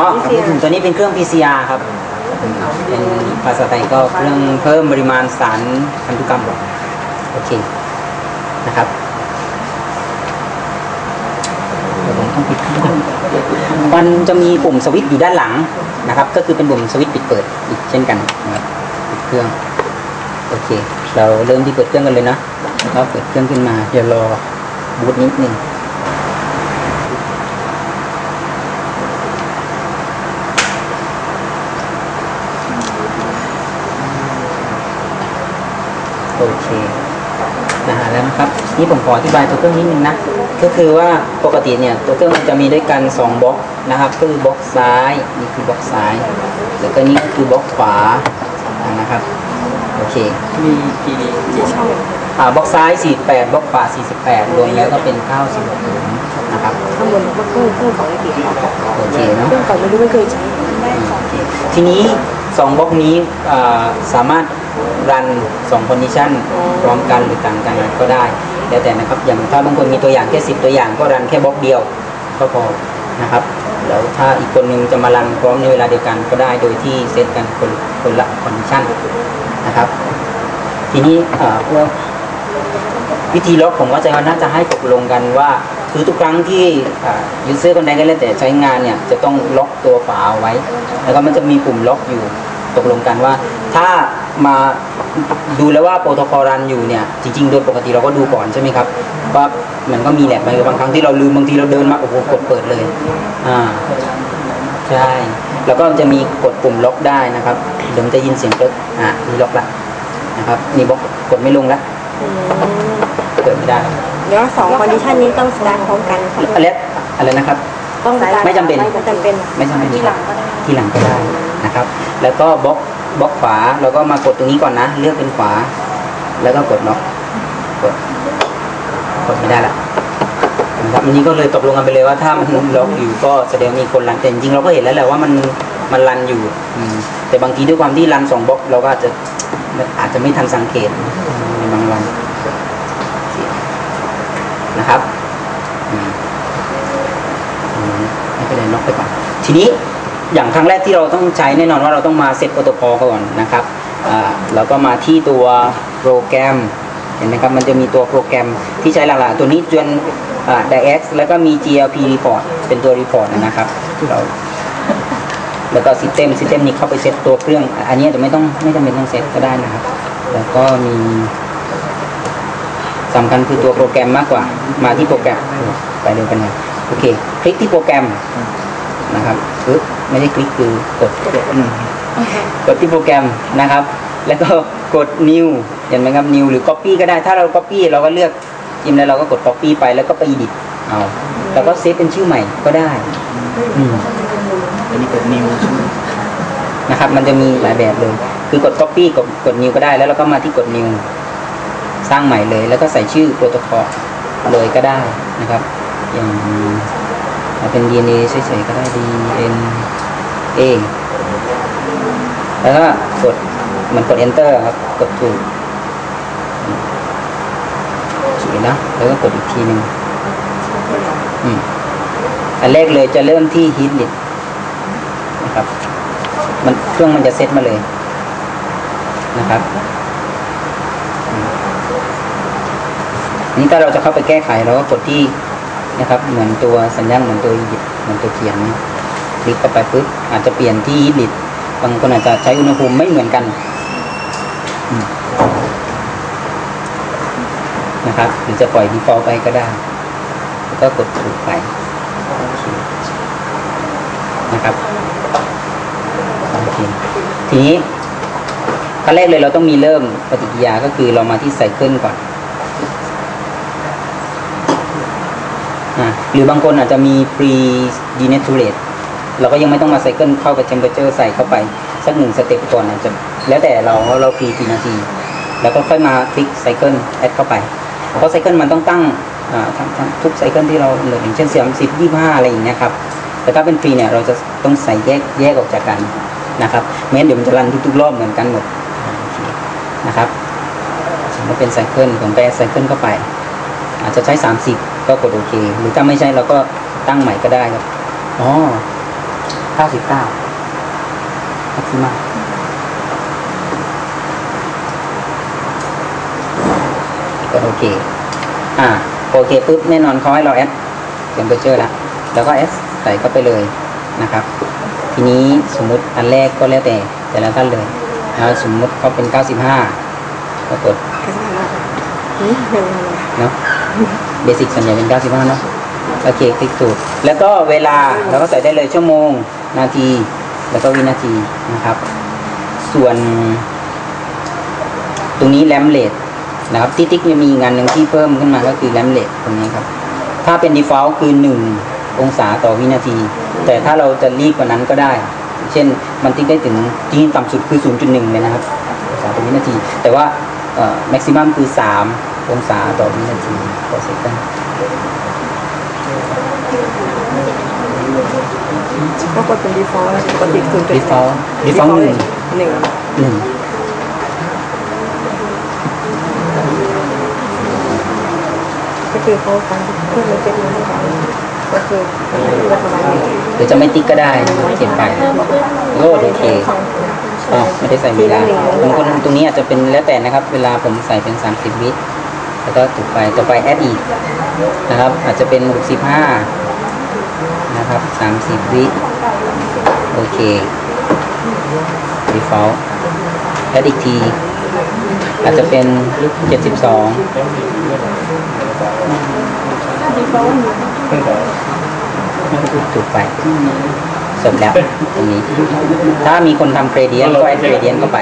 อ๋อตัวนี้เป็นเครื่อง PCR ครับ เป็นภาษาไทยก็เครื่องเพิ่มปริมาณสารพันธุกรรมโอเคนะครับผมต้องปิดมันจะมีปุ่มสวิตช์อยู่ด้านหลังนะครับ ก็คือเป็นปุ่มสวิตช์ปิดเปิดอีกเช่นกันนะครับปิดเครื่องโอเค เราเริ่มที่เปิดเครื่องกันเลยนะแล้วก็เปิดเครื่องขึ้นมาเดี๋ยวรอบูตนิดนึง โอเค นะฮะแล้วนะครับนี่ผมขออธิบายตัวเครื่องนิดนึงนะก็คือว่าปกติเนี่ยตัวเครื่องมันจะมีด้วยกัน2บล็อกนะครับก็คือบล็อกซ้ายนี่คือบล็อกซ้าย แล้วก็นี่ก็คือบล็อกขวานะครับโอเคมีกี่กี่ช่องอ่าบล็อกซ้าย 48บล็อกขวา 48 รวมแล้วก็เป็น 96ถุงนะครับข้างบนก็เครื่องเครื่องของไอติครับโอเคเนาะเครื่องเก่าไม่รู้ไม่เคยใช้ทีนี้2บล็อกนี้อ่าสามารถ รัน2คอนดิชันพร้อมกันหรือต่างกันก็ได้ แล้วแต่นะครับอย่างถ้าบางคนมีตัวอย่างแค่10 ตัวอย่างก็รันแค่บล็อกเดียวก็พอนะครับแล้วถ้าอีกคนนึงจะมารันพร้อมในเวลาเดียวกันก็ได้โดยที่เซตกันคนคนละคอนดิชันนะครับ ทีนี้อ่าเพื่อวิธีล็อกผมว่าจะน่าจะให้ตกลงกันว่าคือทุกครั้งที่ยูเซอร์คนใดก็แล้วแต่ใช้งานเนี่ยจะต้องล็อกตัวฝาเอาไว้ แล้วก็มันจะมีปุ่มล็อกอยู่ตกลงกันว่า ถ้า มาดูแล้วว่าโปรโตคอลรันอยู่เนี่ยจริงๆโดยปกติเราก็ดูก่อนใช่ไหมครับว่ามันก็มีแหละบางครั้งที่เราลืมบางทีเราเดินมาโอ้โหกดเปิดเลยอ่าใช่แล้วก็จะมีกดปุ่มล็อกได้นะครับเดี๋ยวมันจะยินเสียงเปิดอ่ามีล็อกละนะครับนี่บล็อกกดไม่ลงละเปิดไม่ได้เดี๋ยวสองคอนดิชันนี้ต้องสตาร์ทพร้อมกันครับอะไรอะไรนะครับต้องสตาร์ทไม่จำเป็นไม่จำเป็นไม่จำเป็นที่หลังก็ได้ที่หลังก็ได้นะครับ แล้วก็บล็อก บล็อกขวาเราก็มากดตรงนี้ก่อนนะ เลือกเป็นขวา แล้วก็กดล็อกกดกดไม่ได้ละนะครับอันนี้ก็เลยตกลงกันไปเลยว่าถ้ามันล็อกอยู่ก็แสดงมีคนรันแต่จริงเราก็เห็นแล้วแหละว่ามันมันรันอยู่อืมแต่บางทีด้วยความที่รันสองบล็อกเราก็อาจจะอาจจะไม่ทันสังเกตในบางวันนะครับอืมอืมไม่เป็นไรล็อกไปก่อนทีนี้ อย่างครั้งแรกที่เราต้องใช้แน่นอนว่าเราต้องมาเซตโปรโตคอลก่อนนะครับอ่าแล้วก็มาที่ตัวโปรแกรมเห็นไหมครับมันจะมีตัวโปรแกรมที่ใช้หลักๆตัวนี้จนอ่า DX แล้วก็มี GLP report เป็นตัว report นะครับที่เราแล้วก็ system system นี้เข้าไปเซตตัวเครื่อง อันนี้จะไม่ต้องไม่จำเป็นต้องเซตก็ได้นะครับ แล้วก็มีสำคัญคือตัวโปรแกรมมากกว่า มาที่โปรแกรมไปเร็วกันเลยโอเค คลิกที่โปรแกรมนะครับปึ๊บ ไม่ได้คลิกคือกดอืมกดที่โปรแกรมนะครับ แล้วก็กด new เห็นไหมครับ new หรือ copy ก็ได้ถ้าเรา copy เราก็เลือกจิ้มแล้วเราก็กด copy ไปแล้วก็ไป edit เอาแล้วก็เซฟเป็นชื่อใหม่ก็ได้อืมอันนี้เป็นนิวใช่ไหมนะครับมันจะมีหลายแบบเลยคือกด copy กดกด new ก็ได้แล้วเราก็มาที่กด new สร้างใหม่เลย แล้วก็ใส่ชื่อโปรโตคอลเลยก็ได้นะครับอย่าง เป็น DNA เฉยๆก็ได้ DNA แล้วก็กดมันกด enter ครับ กดถูกขียนะแล้วก็กดอีกทีหนึ่งอืมอันแรกเลยจะเริ่มที่ hit list นะครับ มันเครื่องมันจะเซตมาเลยนะครับนี่ถ้าเราจะเข้าไปแก้ไขเราก็กดที่ นะครับ เหมือนตัวสัญญาณเหมือนตัวหยิบเหมือนตัวเขียนคลิกเข้าไปปุ๊บอาจจะเปลี่ยนที่ฮิตลิตบางคนอาจจะใช้อุณหภูมิไม่เหมือนกันนะครับหรือจะปล่อย default ไปก็ได้ แล้วก็กดถูกไปนะครับโอเคทีนี้ขั้นแรกเลยเราต้องมีเริ่มปฏิกิริยาก็คือเรามาที่ไซเคิลก่อนอะ หรือบางคนอาจจะมี pre denaturate เราก็ยังไม่ต้องมาไซเคิลเข้ากับ temperature ใส่เข้าไป สักหนึ่งสเต็ปก่อนอาจจะแล้วแต่เราเราฟรีกี่นาที แล้วก็ค่อยมาคลิกไซเคิลแอดเข้าไป เพราะไซเคิลมันต้องตั้งท,ท,ทุกไซเคิลที่เราเหลืออย่างเช่นสามสิบยี่ห้าอะไรอย่างเงี้ยครับแต่ถ้าเป็นฟรีเนี่ยเราจะต้องใส่แยกแยกออกจากกันนะครับไม่งั้นเดี๋ยวมันจะรันทุกๆรอบเหมือนกันหมดนะครับสมมติเป็นไซเคิลผมไปไซเคิลเข้าไป อาจจะใช้ 30 ก็กดโอเค หรือถ้าไม่ใช่เราก็ตั้งใหม่ก็ได้ครับ อ๋อเก้าสิบเก้าแม็กซิมัมก็โอเค อ่า โอเคปุ๊บแน่นอนเขาให้เราแอดเทมเปอร์เจอร์แล้ว แล้วก็แอดใส่เข้าไปเลยนะครับ ทีนี้สมมุติอันแรกก็แล้วแต่แต่ละท่านเลยนะสมมุติเขาเป็น 95ก็กดก็ได้แล้วอืมเร็วเลยเนาะ เบสิกส่วนใหญ่เป็น95เนาะโอเคคลิกถูกแล้วก็เวลาเราก็ใส่ได้เลยชั่วโมง นาที แล้วก็วินาทีนะครับ ส่วน ตรงนี้แรมเลทนะครับที่ติ๊กมีงานหนึ่งที่เพิ่มขึ้นมาก็คือแรมเลทตรงนี้ครับ ถ้าเป็น default คือ 1 องศาต่อวินาที แต่ถ้าเราจะรีบกว่านั้นก็ได้ เช่นมันติ๊กได้ถึงที่ต่ำสุดคือ 0.1 เลยนะครับองศาต่อวินาที แต่ว่าเอ่อ maximum คือ 3 องศาต่อวินาทีต่อเซกันก็กดเป็น default แล้วปกติศูนย์จุด default default หนึ่งหนึ่งหนึ่งก็คือเขาฟังเพื่อนมันเป็นมาให้เขาก็คือมันเป็นประมาณนี้หรือจะไม่ติ๊กก็ได้เขียนไปโลดโอเคอ๋อไม่ได้ใส่เวลาบางคนตรงนี้อาจจะเป็นแล้วแต่นะครับ เวลาผมใส่เป็น 30 วิ แล้วก็ถูกไปต่อไปแอดอีกนะครับ อาจจะเป็น 65 นะครับ 30 วิโอเค default แอดอีกที อาจจะเป็น 72ถูกไป เสร็จแล้วตรงนี้ ถ้ามีคนทำเกรเดียนก็แอดเกรเดียนเข้าไป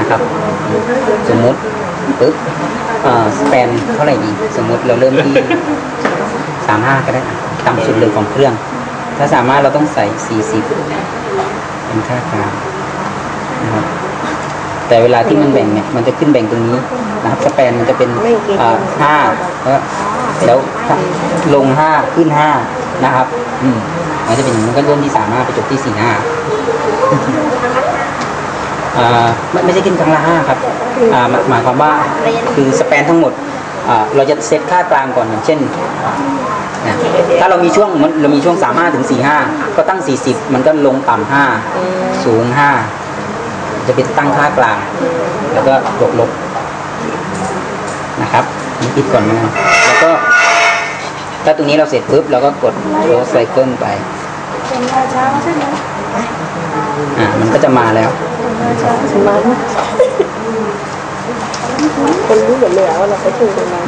นะครับ สมมุติปึ๊บสเปนเท่าไหร่ดี สมมุติเราเริ่มที่35ก็ได้อะต่ำสุดเลยของเครื่อง ถ้าสามารถเราต้องใส่40เป็นค่ากลางนะครับแต่เวลาที่มันแบ่งเนี่ยมันจะขึ้นแบ่งตรงนี้นะครับสเปนมันจะเป็นอ่าห้าแล้วแล้วลงห้าขึ้นห้านะครับ อืม มันจะเป็นอย่างนี้ก็เริ่มที่สามห้าไปจบที่สี่ห้าอ่าไม่ไม่ใช่ขึ้นครั้งละห้าครับอ่าหมายหมายความว่าคือสเปนทั้งหมดอ่าเราจะเซตค่ากลางก่อนอย่างเช่นนะถ้าเรามีช่วงมันเรามีช่วงสามห้าถึงสี่ห้าก็ตั้งสี่สิบมันก็ลงต่ำห้าสูงห้าจะเป็นตั้งค่ากลาง แล้วก็บวกลบนะครับนี่คิดก่อนนะแล้วก็ถ้าตรงนี้เราเสร็จปุ๊บเราก็กดโรสไซ เคิลไปอ่ามันก็จะมาแล้วมันคนรู้หมดเลยอะว่าเราไปถูกตรงนั้น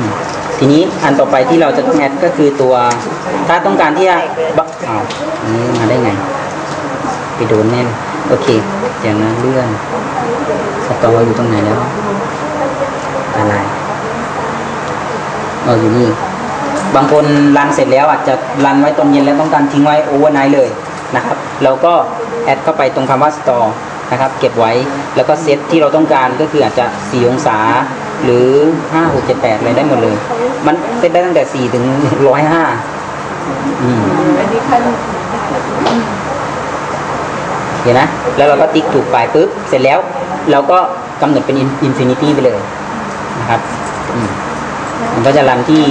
ทีนี้อันต่อไปที่เราจะต้องแอดก็คือตัว ถ้าต้องการที่จะบะอ้าวอันนี้มาได้ไง ไปโดนแน่นโอเคเดี๋ยวนะเลื่อนสตออยู่ตรงไหนแล้วอะไรเอออยู่นี่ บางคนรันเสร็จแล้วอาจจะรันไว้ตอนเย็นแล้วต้องการทิ้งไว้โอเวอร์ไนท์เลยนะครับเราก็แอดเข้าไปตรงคำว่า store นะครับเก็บไว้แล้วก็เซตที่เราต้องการก็คืออาจจะ 4 องศาหรือ 5 6 7 8อะไรได้หมดเลย มันเซตได้ตั้งแต่ 4 ถึง 105อืมเห็นนะ แล้วเราก็ติ๊กถูกไปปุ๊บ เสร็จแล้วเราก็กำหนดเป็นอินฟินิตี้ไปเลยนะครับมมันก็จะรันที่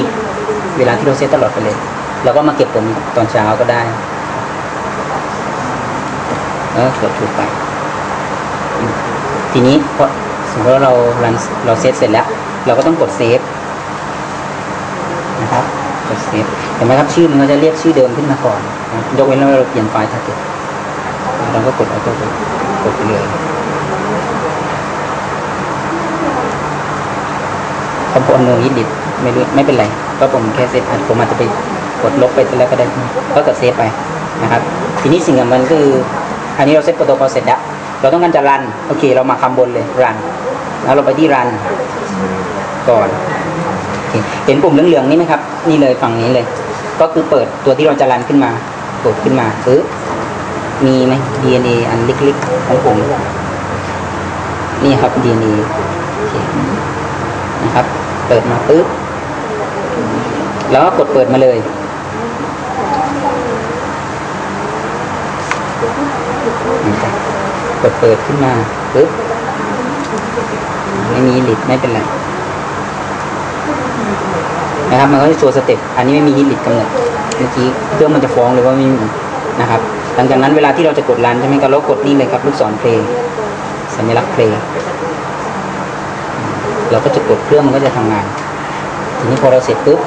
เวลาที่เราเซตตลอดไปเลย เราก็มาเก็บผลตอนเช้าก็ได้เออกดถูกไป ทีนี้พอสมมติว่าเรารันเราเซตเสร็จแล้ว เราก็ต้องกดเซฟนะครับกดเซฟเห็นไหมครับชื่อมันก็จะเรียกชื่อเดิมขึ้นมาก่อนนะยกเว้นว่าเราเปลี่ยนไฟล์ถ้าเกิดเราก็กดออโต้ไปกดไปเลยคอมโพนโนยิดิไม่รู้ไม่เป็นไร ก็ผมแค่เซฟอัดผมอาจจะไปกดลบไปแล้วก็ได้ก็กดเซฟไปนะครับ ทีนี้สิ่งสำคัญคือ อันนี้เราเซตโปรโตคอลเสร็จแล้วเราต้องการจะรันโอเค เรามาคำบนเลยรันแล้วเราไปที่รันก่อนเเห็นปุ่มเหลืองๆนี่ไหมครับ นี่เลยฝั่งนี้เลย ก็คือเปิดตัวที่เราจะรันขึ้นมากดขึ้นมาปึ๊บมีไหม DNA อันเล็กๆของผมนี่ครับ DNA โอเคนะครับ เปิดมาปุ๊บ แล้วก็กดเปิดมาเลย กดเปิดขึ้นมาปุ๊บไม่มีลิดไม่เป็นไรนะครับ มันก็จะโชว์สเต็ปอันนี้ไม่มีฮิลิดกำหนดเมื่อกี้เครื่องมันจะฟ้องเลยว่าไม่มีนะครับ หลังจากนั้นเวลาที่เราจะกดรันใช่ไหมครับเรากดนี่เลยครับลูกศรเพลงสัญลักษณ์เพลงเราก็จะกดเครื่องมันก็จะทำงาน ทีนี้พอเราเสร็จปุ๊บ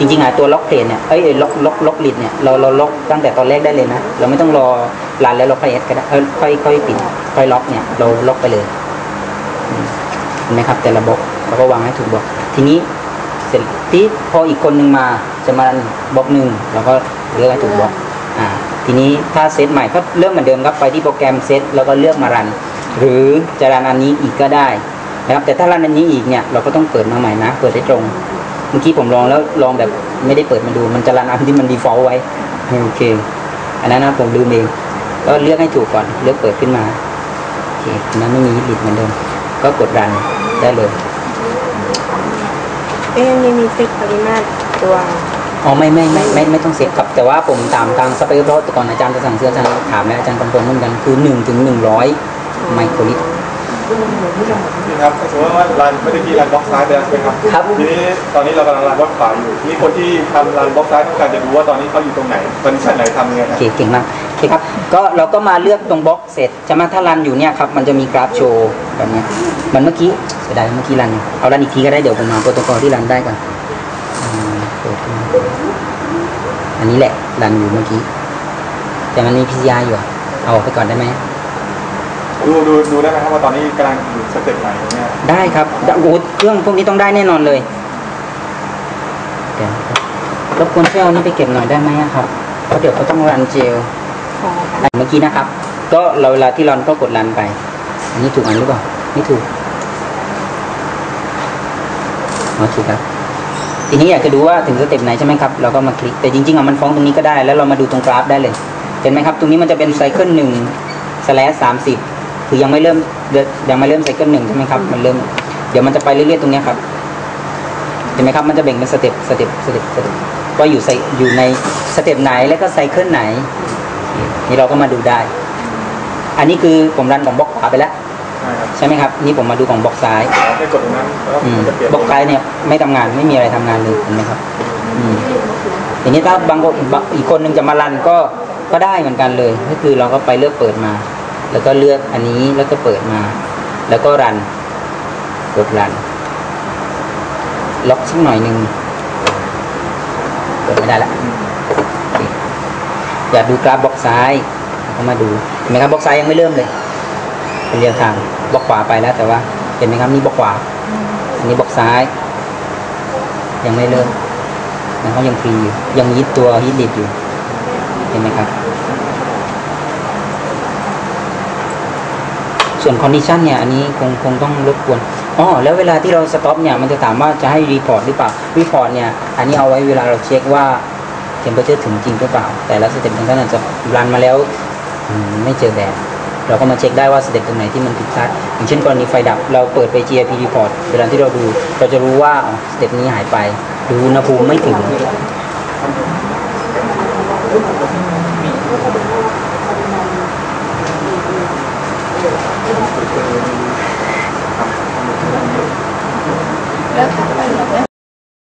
จริงๆอะตัวล็อกเพลนเนี่ยเอ้ยล็อกล็อกล็อกลิดเนี่ยเราเราล็อกตั้งแต่ตอนแรกได้เลยนะ เราไม่ต้องรอรันแล้วเราค่อยเอสก็ได้เออค่อยค่อยปิดค่อยล็อกเนี่ยเราล็อกไปเลยเห็นไหมครับ แต่ละบล็อกเราก็วางให้ถูกบล็อกทีนี้เสร็จที่พออีกคนหนึ่งมาจะมาบล็อกหนึ่งเราก็เลือกให้ถูกบล็อกอ่าทีนี้ถ้าเซตใหม่ก็เลือกเหมือนเดิมครับไปที่โปรแกรมเซตแล้วก็เลือกมารัน หรือจะรันอันนี้อีกก็ได้นะครับแต่ถ้ารันอันนี้อีกเนี่ยเราก็ต้องเปิดมาใหม่นะ เปิดให้ตรง เมื่อกี้ผมลองแล้วลองแบบไม่ได้เปิดมาดูมันจะรันอันที่มัน default ไว้โอเค อันนั้นนะผมลืมเองก็เลือกให้ถูกก่อนเลือกเปิดขึ้นมาโอเคอันนั้นไม่มีฮิตลิดเหมือนเดิมก็กดรันได้เลยเอ๊ะนี่มีฟิกปริมาตรตัวอ๋อไม่ไม่ไม่ไม่ไม่ต้องเซฟครับ แต่ว่าผมถามทางสเปคเพราะแต่ก่อนอาจารย์จะสั่งซื้ออาจารย์ถามแล้วอาจารย์คอนเฟิร์มเหมือนกันคือ1ถึง100ไมโครลิตร นี่ครับสมมติว่ารันเมื่อกี้รันบล็อกซ้ายไปแล้วใช่ไหมครับครับ ทีนี้ตอนนี้เรากำลังรันบล็อกขวาอยู่ทีนี้คนที่ทำรันบล็อกซ้ายต้องการจะรู้ว่าตอนนี้เขาอยู่ตรงไหนคอนดิชันไหนทำยังไงโอนะเคเก่งมากโอเคครับก็เราก็มาเลือกตรงบล็อกเสร็จจะมาถ้ารันอยู่เนี่ยครับมันจะมีกราฟโชว์แบบเนี้ยเหมันเมื่อกี้เสียดายเมื่อกี้รันอยู่เอารันอีกทีก็ได้เดี๋ยวผมมาโปรโตคอลที่รันได้ก่อนอืมเปิดขึ้นมาอันนี้แหละรันอยู่เมื่อกี้ แต่มันมี PCI อยู่อะเอาออกไปก่อนได้ไหม ดูดูดูได้ไหมครับว่าตอนนี้กำลังอยู่สเต็ปไหนเนี่ยได้ครับโอ้โหเครื่องพวกนี้ต้องได้แน่นอนเลยเดี๋ยวนะครับรบกวนช่วยเอานี่ไปเก็บหน่อยได้ไหมอะครับเพราะเดี๋ยวเขาต้องรันเจลของอะเมื่อกี้นะครับ ก็เราเวลาที่รันก็กดรันไป อันนี้ถูกอันหรือเปล่าไม่ถูกอ๋อถูกครับ ทีนี้อยากจะดูว่าถึงสเต็ปไหนใช่ไหมครับ เราก็มาคลิก แต่จริงๆอะมันฟ้องตรงนี้ก็ได้ แล้วเรามาดูตรงกราฟได้เลย เห็นไหมครับ ตรงนี้มันจะเป็นไซเคิลหนึ่งสแลสสามสิบ คือยังไม่เริ่มเดินยังไม่เริ่มไซเคิลหนึ่งใช่ไหมครับมันเริ่มเดี๋ยวมันจะไปเรื่อยๆตรงเนี้ยครับเห็นไหมครับมันจะแบ่งเป็นสเต็ปสเต็ปสเต็ปสเต็ปว่าอยู่ไซอยู่ในสเต็ปไหนแล้วก็ไซเคิลไหน นี่เราก็มาดูได้ อันนี้คือผมรันของบล็อกขวาไปแล้วใช่ครับใช่ไหมครับ นี่ผมมาดูของบล็อกซ้ายเราให้กดตรงนั้นแล้วอืมมันจะเปลี่ยนบล็อกซ้ายเนี่ยไม่ทำงานไม่มีอะไรทำงานเลยเห็นไหมครับอืมทีนี้ถ้าบางคนบางอีกคนหนึ่งจะมารันก็ก็ได้เหมือนกันเลย ก็คือเราก็ไปเลือกเปิดมา แล้วก็เลือกอันนี้แล้วก็เปิดมา แล้วก็รัน กดรัน ล็อกสักหน่อยหนึ่งเปิดไม่ได้ละอยากดูกราฟบล็อกซ้ายก็มาดูเห็นไหมครับบล็อกซ้ายยังไม่เริ่มเลย เป็นเรียลไทม์บล็อกขวาไปแล้ว แต่ว่าเห็นไหมครับนี่บล็อกขวา อันนี้บล็อกซ้าย ยังไม่เริ่มนะเขายังฟรีอยู่ยังยึดตัวยึดดิดอยู่เห็นไหมครับ ส่วนคอนดิชันเนี่ยอันนี้คงคงต้องรบกวนอ๋อแล้วเวลาที่เราสต็อปเนี่ยมันจะถามว่าจะให้รีพอร์ตหรือเปล่ารีพอร์ตเนี่ยอันนี้เอาไว้เวลาเราเช็คว่าเทมเพอร์เจอร์ถึงจริงหรือเปล่า แต่ละสเต็ปท่านอาจจะรันมาแล้วไม่เจอแดดเราก็มาเช็คได้ว่าสเต็ปตรงไหนที่มันผิดพลาดอย่างเช่นกรณีไฟดับเราเปิดไป GIP report เวลาที่เราดูเราจะรู้ว่าสเต็ปนี้หายไปหรืออุณภูมิไม่ถึง よし、あ、ありがとうございます。